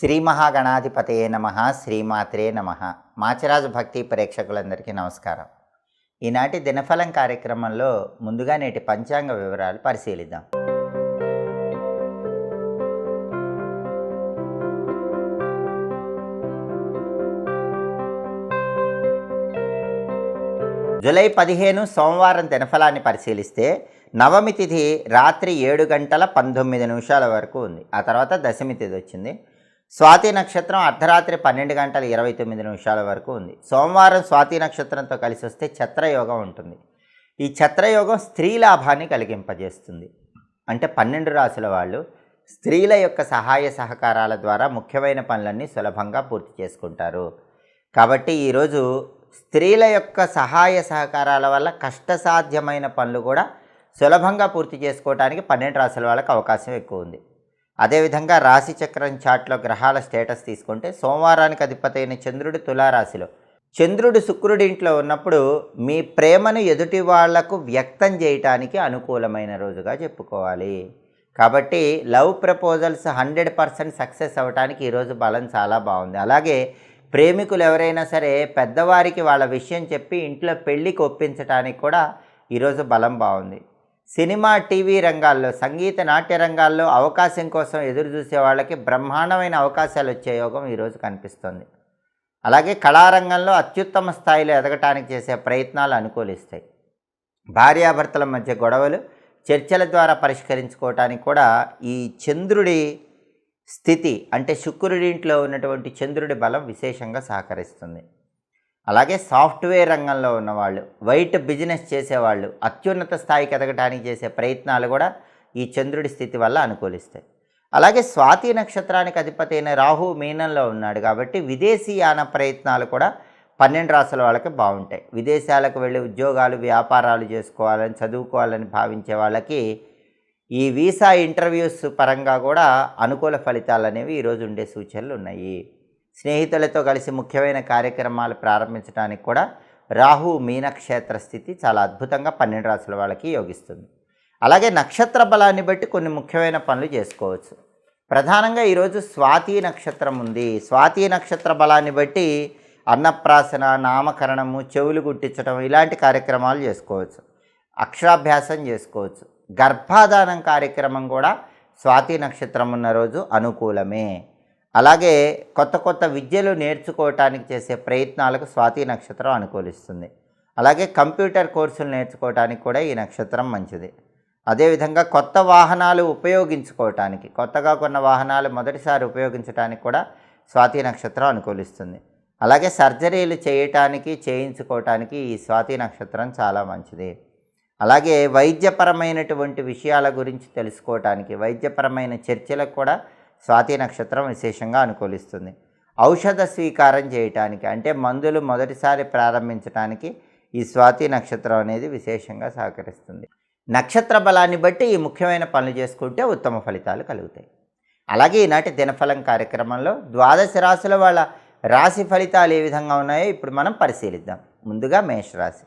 శ్రీ మహాగణాధిపతయే నమ శ్రీమాత్రే నమ. మాచిరాజు భక్తి ప్రేక్షకులందరికీ నమస్కారం. ఈనాటి దినఫలం కార్యక్రమంలో ముందుగా నేటి పంచాంగ వివరాలు పరిశీలిద్దాం. జూలై పదిహేను సోమవారం దినఫలాన్ని పరిశీలిస్తే నవమి తిథి రాత్రి ఏడు గంటల పంతొమ్మిది నిమిషాల వరకు ఉంది. ఆ తర్వాత దశమి తిథి వచ్చింది. స్వాతి నక్షత్రం అర్ధరాత్రి పన్నెండు గంటల ఇరవై తొమ్మిది నిమిషాల వరకు ఉంది. సోమవారం స్వాతి నక్షత్రంతో కలిసి వస్తే ఛత్రయోగం ఉంటుంది. ఈ ఛత్రయోగం స్త్రీ లాభాన్ని కలిగింపజేస్తుంది. అంటే పన్నెండు రాసుల వాళ్ళు స్త్రీల యొక్క సహాయ సహకారాల ద్వారా ముఖ్యమైన పనులన్నీ సులభంగా పూర్తి చేసుకుంటారు. కాబట్టి ఈరోజు స్త్రీల యొక్క సహాయ సహకారాల వల్ల కష్టసాధ్యమైన పనులు కూడా సులభంగా పూర్తి చేసుకోవడానికి పన్నెండు రాశుల వాళ్ళకి అవకాశం ఎక్కువ ఉంది. అదేవిధంగా రాశి చక్రం చాట్లో గ్రహాల స్టేటస్ తీసుకుంటే సోమవారానికి అధిపతి అయిన చంద్రుడు తులారాశిలో. చంద్రుడు శుక్రుడి ఇంట్లో ఉన్నప్పుడు మీ ప్రేమను ఎదుటి వాళ్ళకు వ్యక్తం చేయటానికి అనుకూలమైన రోజుగా చెప్పుకోవాలి. కాబట్టి love proposals hundred percent success అవ్వడానికి ఈరోజు బలం చాలా బాగుంది. అలాగే ప్రేమికులు ఎవరైనా సరే పెద్దవారికి వాళ్ళ విషయం చెప్పి ఇంట్లో పెళ్ళికి ఒప్పించడానికి కూడా ఈరోజు బలం బాగుంది. సినిమా టీవీ రంగాల్లో సంగీత నాట్య రంగాల్లో అవకాశం కోసం ఎదురు చూసే వాళ్ళకి బ్రహ్మాండమైన అవకాశాలు వచ్చే యోగం ఈరోజు కనిపిస్తుంది. అలాగే కళారంగంలో అత్యుత్తమ స్థాయిలో ఎదగటానికి చేసే ప్రయత్నాలు అనుకూలిస్తాయి. భార్యాభర్తల మధ్య గొడవలు చర్చల ద్వారా పరిష్కరించుకోవటానికి కూడా ఈ చంద్రుడి స్థితి అంటే శుక్రుడింట్లో ఉన్నటువంటి చంద్రుడి బలం విశేషంగా సహకరిస్తుంది. అలాగే సాఫ్ట్వేర్ రంగంలో ఉన్నవాళ్ళు వైట్ బిజినెస్ చేసేవాళ్ళు అత్యున్నత స్థాయికి ఎదగటానికి చేసే ప్రయత్నాలు కూడా ఈ చంద్రుడి స్థితి వల్ల అనుకూలిస్తాయి. అలాగే స్వాతి నక్షత్రానికి అధిపతి అయిన రాహు మీనంలో ఉన్నాడు కాబట్టి విదేశీయాన ప్రయత్నాలు కూడా పన్నెండు రాసుల వాళ్ళకి బాగుంటాయి. విదేశాలకు వెళ్ళి ఉద్యోగాలు వ్యాపారాలు చేసుకోవాలని చదువుకోవాలని భావించే వాళ్ళకి ఈ వీసా ఇంటర్వ్యూస్ పరంగా కూడా అనుకూల ఫలితాలు అనేవి ఈరోజు ఉండే సూచనలు ఉన్నాయి. స్నేహితులతో కలిసి ముఖ్యమైన కార్యక్రమాలు ప్రారంభించడానికి కూడా రాహు మీనక్షేత్ర స్థితి చాలా అద్భుతంగా పన్నెండు రాసుల వాళ్ళకి యోగిస్తుంది. అలాగే నక్షత్ర బలాన్ని బట్టి కొన్ని ముఖ్యమైన పనులు చేసుకోవచ్చు. ప్రధానంగా ఈరోజు స్వాతి నక్షత్రం ఉంది. స్వాతి నక్షత్ర బలాన్ని బట్టి అన్నప్రాసన నామకరణము చెవులు గుట్టించడం ఇలాంటి కార్యక్రమాలు చేసుకోవచ్చు. అక్షరాభ్యాసం చేసుకోవచ్చు. గర్భాధానం కార్యక్రమం కూడా స్వాతి నక్షత్రం ఉన్న రోజు అనుకూలమే. అలాగే కొత్త కొత్త విద్యలు నేర్చుకోవటానికి చేసే ప్రయత్నాలకు స్వాతి నక్షత్రం అనుకూలిస్తుంది. అలాగే కంప్యూటర్ కోర్సులు నేర్చుకోవటానికి కూడా ఈ నక్షత్రం మంచిది. అదేవిధంగా కొత్త వాహనాలు ఉపయోగించుకోవటానికి కొత్తగా కొన్న వాహనాలు మొదటిసారి ఉపయోగించడానికి కూడా స్వాతి నక్షత్రం అనుకూలిస్తుంది. అలాగే సర్జరీలు చేయటానికి చేయించుకోవటానికి ఈ స్వాతి నక్షత్రం చాలా మంచిది. అలాగే వైద్యపరమైనటువంటి విషయాల గురించి తెలుసుకోవటానికి వైద్యపరమైన చర్చలకు కూడా స్వాతి నక్షత్రం విశేషంగా అనుకూలిస్తుంది. ఔషధ స్వీకారం చేయటానికి అంటే మందులు మొదటిసారి ప్రారంభించడానికి ఈ స్వాతి నక్షత్రం అనేది విశేషంగా సహకరిస్తుంది. నక్షత్ర బలాన్ని బట్టి ఈ ముఖ్యమైన పనులు చేసుకుంటే ఉత్తమ ఫలితాలు కలుగుతాయి. అలాగే ఈనాటి దినఫలం కార్యక్రమంలో ద్వాదశ రాశుల వాళ్ళ రాశి ఫలితాలు ఏ విధంగా ఉన్నాయో ఇప్పుడు మనం పరిశీలిద్దాం. ముందుగా మేషరాశి.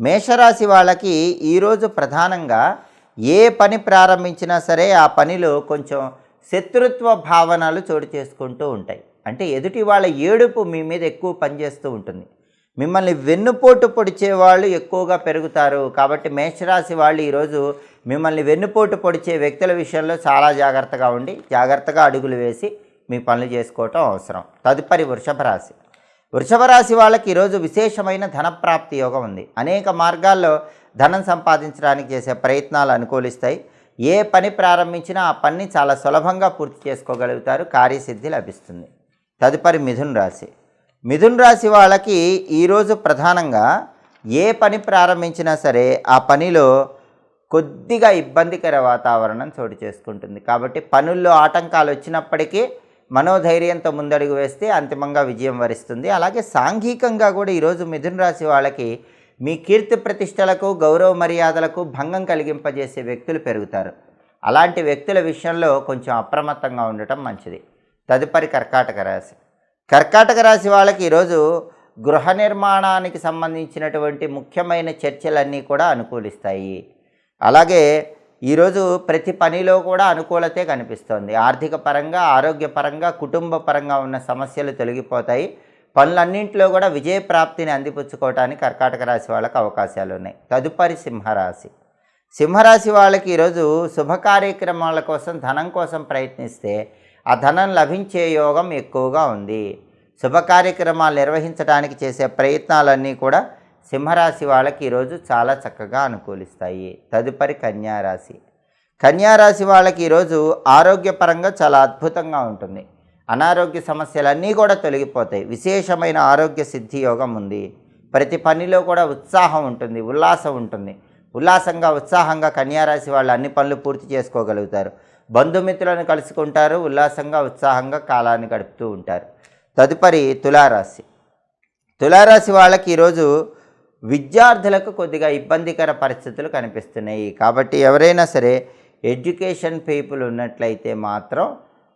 మేషరాశి వాళ్ళకి ఈరోజు ప్రధానంగా ఏ పని ప్రారంభించినా సరే ఆ పనిలో కొంచెం శత్రుత్వ భావనలు చోటు చేసుకుంటూ ఉంటాయి. అంటే ఎదుటి వాళ్ళ ఏడుపు మీ మీద ఎక్కువ పనిచేస్తూ ఉంటుంది. మిమ్మల్ని వెన్నుపోటు పొడిచే వాళ్ళు ఎక్కువగా పెరుగుతారు. కాబట్టి మేషరాశి వాళ్ళు ఈరోజు మిమ్మల్ని వెన్నుపోటు పొడిచే వ్యక్తుల విషయంలో చాలా జాగ్రత్తగా ఉండి జాగ్రత్తగా అడుగులు వేసి మీ పనులు చేసుకోవటం అవసరం. తదుపరి వృషభ రాశి. వృషభ రాశి వాళ్ళకి ఈరోజు విశేషమైన ధనప్రాప్తి యోగం ఉంది. అనేక మార్గాల్లో ధనం సంపాదించడానికి చేసే ప్రయత్నాలు అనుకూలిస్తాయి. ఏ పని ప్రారంభించినా ఆ పనిని చాలా సులభంగా పూర్తి చేసుకోగలుగుతారు కార్యసిద్ధి లభిస్తుంది. తదుపరి మిథున్ రాశి. మిథున్ రాశి వాళ్ళకి ఈరోజు ప్రధానంగా ఏ పని ప్రారంభించినా సరే ఆ పనిలో కొద్దిగా ఇబ్బందికర వాతావరణం చోటు చేసుకుంటుంది. కాబట్టి పనుల్లో ఆటంకాలు వచ్చినప్పటికీ మనోధైర్యంతో ముందడుగు వేస్తే అంతిమంగా విజయం వరిస్తుంది. అలాగే సాంఘికంగా కూడా ఈరోజు మిథున రాశి వాళ్ళకి మీ కీర్తి ప్రతిష్టలకు గౌరవ మర్యాదలకు భంగం కలిగింపజేసే వ్యక్తులు పెరుగుతారు. అలాంటి వ్యక్తుల విషయంలో కొంచెం అప్రమత్తంగా ఉండటం మంచిది. తదుపరి కర్కాటక రాశి. కర్కాటక రాశి వాళ్ళకి ఈరోజు గృహ నిర్మాణానికి సంబంధించినటువంటి ముఖ్యమైన చర్చలన్నీ కూడా అనుకూలిస్తాయి. అలాగే ఈరోజు ప్రతి పనిలో కూడా అనుకూలతే కనిపిస్తోంది. ఆర్థిక పరంగా ఆరోగ్యపరంగా కుటుంబ పరంగా ఉన్న సమస్యలు తొలగిపోతాయి. పనులన్నింటిలో కూడా విజయప్రాప్తిని అందిపుచ్చుకోవడానికి కర్కాటక రాశి వాళ్ళకి అవకాశాలు ఉన్నాయి. తదుపరి సింహరాశి. సింహరాశి వాళ్ళకి ఈరోజు శుభ కార్యక్రమాల కోసం ధనం కోసం ప్రయత్నిస్తే ఆ ధనం లభించే యోగం ఎక్కువగా ఉంది. శుభ కార్యక్రమాలు నిర్వహించడానికి చేసే ప్రయత్నాలన్నీ కూడా సింహరాశి వాళ్ళకి ఈరోజు చాలా చక్కగా అనుకూలిస్తాయి. తదుపరి కన్యారాశి. కన్యారాశి వాళ్ళకి ఈరోజు ఆరోగ్యపరంగా చాలా అద్భుతంగా ఉంటుంది. అనారోగ్య సమస్యలన్నీ కూడా తొలగిపోతాయి. విశేషమైన ఆరోగ్య సిద్ధి యోగం ఉంది. ప్రతి పనిలో కూడా ఉత్సాహం ఉంటుంది ఉల్లాసం ఉంటుంది. ఉల్లాసంగా ఉత్సాహంగా కన్యారాశి వాళ్ళు అన్ని పనులు పూర్తి చేసుకోగలుగుతారు. బంధుమిత్రులను కలుసుకుంటారు ఉల్లాసంగా ఉత్సాహంగా కాలాన్ని గడుపుతూ ఉంటారు. తదుపరి తులారాశి. తులారాశి వాళ్ళకి ఈరోజు విద్యార్థులకు కొద్దిగా ఇబ్బందికర పరిస్థితులు కనిపిస్తున్నాయి. కాబట్టి ఎవరైనా సరే ఎడ్యుకేషన్ పీపుల్ ఉన్నట్లయితే మాత్రం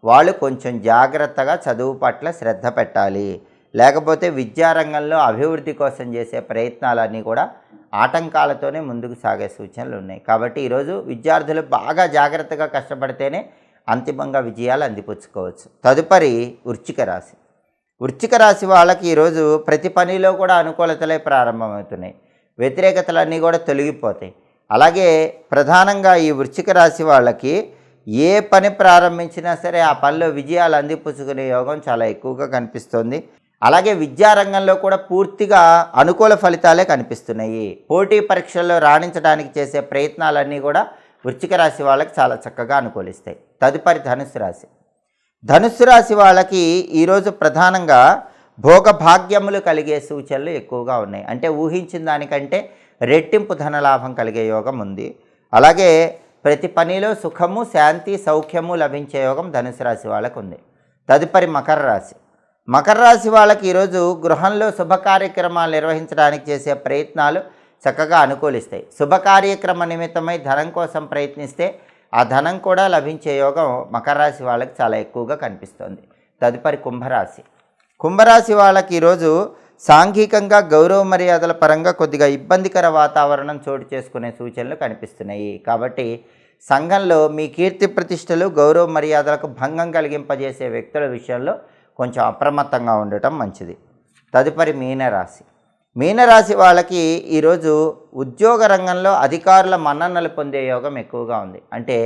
వాళ్ళు కొంచెం జాగ్రత్తగా చదువు పట్ల శ్రద్ధ పెట్టాలి. లేకపోతే విద్యారంగంలో అభివృద్ధి కోసం చేసే ప్రయత్నాలన్నీ కూడా ఆటంకాలతోనే ముందుకు సాగే సూచనలు ఉన్నాయి. కాబట్టి ఈరోజు విద్యార్థులు బాగా జాగ్రత్తగా కష్టపడితేనే అంతిమంగా విజయాలు అందిపుచ్చుకోవచ్చు. తదుపరి వృచ్చిక రాశి. వృచ్చిక రాశి వాళ్ళకి ఈరోజు ప్రతి పనిలో కూడా అనుకూలతలే ప్రారంభమవుతున్నాయి. వ్యతిరేకతలన్నీ కూడా తొలగిపోతాయి. అలాగే ప్రధానంగా ఈ వృచ్చిక రాశి వాళ్ళకి ఏ పని ప్రారంభించినా సరే ఆ పనిలో విజయాలు అందిపుచ్చుకునే యోగం చాలా ఎక్కువగా కనిపిస్తుంది. అలాగే విద్యారంగంలో కూడా పూర్తిగా అనుకూల ఫలితాలే కనిపిస్తున్నాయి. పోటీ పరీక్షల్లో రాణించడానికి చేసే ప్రయత్నాలన్నీ కూడా వృచ్చిక రాశి వాళ్ళకి చాలా చక్కగా అనుకూలిస్తాయి. తదుపరి ధనుసు రాశి. ధనుస్సు రాశి వాళ్ళకి ఈరోజు ప్రధానంగా భోగభాగ్యములు కలిగే సూచనలు ఎక్కువగా ఉన్నాయి. అంటే ఊహించిన దానికంటే రెట్టింపు ధనలాభం కలిగే యోగం ఉంది. అలాగే ప్రతి పనిలో సుఖము శాంతి సౌఖ్యము లభించే యోగం ధనుసు రాశి వాళ్ళకు ఉంది తదుపరి మకర రాశి. మకర రాశి వాళ్ళకి ఈరోజు గృహంలో శుభ కార్యక్రమాలు నిర్వహించడానికి చేసే ప్రయత్నాలు చక్కగా అనుకూలిస్తాయి. శుభ కార్యక్రమ నిమిత్తమై ధనం కోసం ప్రయత్నిస్తే ఆ ధనం కూడా లభించే యోగం మకర రాశి వాళ్ళకి చాలా ఎక్కువగా కనిపిస్తుంది. తదుపరి కుంభరాశి. కుంభరాశి వాళ్ళకి ఈరోజు సాంఘికంగా గౌరవ మర్యాదల పరంగా కొద్దిగా ఇబ్బందికర వాతావరణం చోటు చేసుకునే సూచనలు కనిపిస్తున్నాయి. కాబట్టి సంఘంలో మీ కీర్తి ప్రతిష్టలు గౌరవ మర్యాదలకు భంగం కలిగింపజేసే వ్యక్తుల విషయంలో కొంచెం అప్రమత్తంగా ఉండటం మంచిది. తదుపరి మీనరాశి. మీనరాశి వాళ్ళకి ఈరోజు ఉద్యోగ రంగంలో అధికారుల మన్ననలు పొందే యోగం ఎక్కువగా ఉంది. అంటే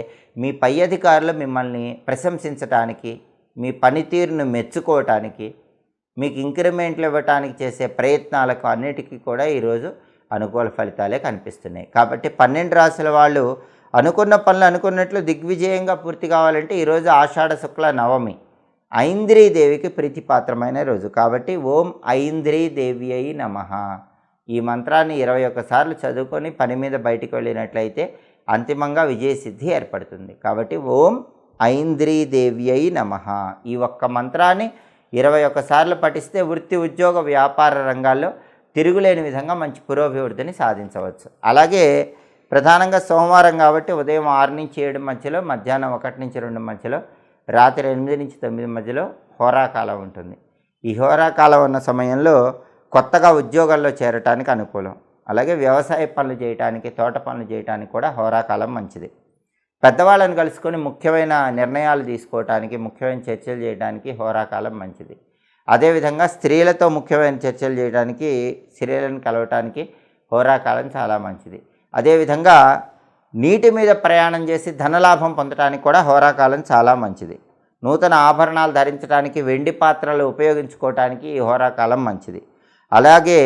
మీ పై అధికారులు మిమ్మల్ని ప్రశంసించటానికి మీ పనితీరును మెచ్చుకోవటానికి మీకు ఇంక్రిమెంట్లు ఇవ్వటానికి చేసే ప్రయత్నాలకు అన్నిటికీ కూడా ఈరోజు అనుకూల ఫలితాలే కనిపిస్తున్నాయి. కాబట్టి పన్నెండు రాశుల వాళ్ళు అనుకున్న పనులు అనుకున్నట్లు దిగ్విజయంగా పూర్తి కావాలంటే ఈరోజు ఆషాఢ శుక్ల నవమి ఐంద్రీదేవికి ప్రీతిపాత్రమైన రోజు. కాబట్టి ఓం ఐంద్రీదేవి అయి నమ. ఈ మంత్రాన్ని ఇరవై ఒక్కసార్లు చదువుకొని పని మీద బయటికి వెళ్ళినట్లయితే అంతిమంగా విజయసిద్ధి ఏర్పడుతుంది. కాబట్టి ఓం ఐంద్రీదేవి అయి నమ. ఈ ఒక్క మంత్రాన్ని ఇరవై ఒక్కసార్లు పఠిస్తే వృత్తి ఉద్యోగ వ్యాపార రంగాల్లో తిరుగులేని విధంగా మంచి పురోభివృద్ధిని సాధించవచ్చు. అలాగే ప్రధానంగా సోమవారం కాబట్టి ఉదయం ఆరు నుంచి ఏడు మధ్యలో మధ్యాహ్నం ఒకటి నుంచి రెండు మధ్యలో రాత్రి ఎనిమిది నుంచి తొమ్మిది మధ్యలో హోరాకాలం ఉంటుంది. ఈ హోరాకాలం ఉన్న సమయంలో కొత్తగా ఉద్యోగాల్లో చేరటానికి అనుకూలం. అలాగే వ్యవసాయ పనులు చేయటానికి తోట పనులు చేయటానికి కూడా హోరాకాలం మంచిది. పెద్దవాళ్ళని కలుసుకొని ముఖ్యమైన నిర్ణయాలు తీసుకోవటానికి ముఖ్యమైన చర్చలు చేయడానికి హోరాకాలం మంచిది. అదేవిధంగా స్త్రీలతో ముఖ్యమైన చర్చలు చేయడానికి స్త్రీలను కలవటానికి హోరాకాలం చాలా మంచిది. అదేవిధంగా నీటి మీద ప్రయాణం చేసి ధనలాభం పొందడానికి కూడా హోరాకాలం చాలా మంచిది. నూతన ఆభరణాలు ధరించడానికి వెండి పాత్రలు ఉపయోగించుకోవటానికి ఈ హోరాకాలం మంచిది. అలాగే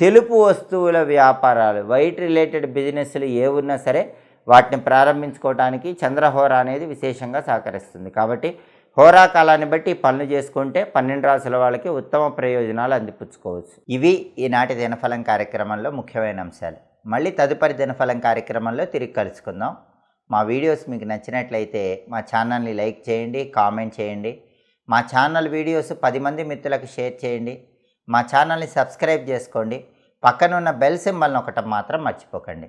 తెలుపు వస్తువుల వ్యాపారాలు వైట్ రిలేటెడ్ బిజినెస్లు ఏ ఉన్నా సరే వాటిని ప్రారంభించుకోవడానికి చంద్రహోర అనేది విశేషంగా సహకరిస్తుంది. కాబట్టి హోరా కాలాన్ని బట్టి పనులు చేసుకుంటే పన్నెండు రాసుల వాళ్ళకి ఉత్తమ ప్రయోజనాలు అందిపుచ్చుకోవచ్చు. ఇవి ఈనాటి దినఫలం కార్యక్రమంలో ముఖ్యమైన అంశాలు. మళ్ళీ తదుపరి దినఫలం కార్యక్రమంలో తిరిగి కలుసుకుందాం. మా వీడియోస్ మీకు నచ్చినట్లయితే మా ఛానల్ని లైక్ చేయండి కామెంట్ చేయండి. మా ఛానల్ వీడియోస్ పది మంది మిత్రులకు షేర్ చేయండి. మా ఛానల్ని సబ్స్క్రైబ్ చేసుకోండి. పక్కనున్న బెల్ సింబల్ని ఒకటి మాత్రం మర్చిపోకండి.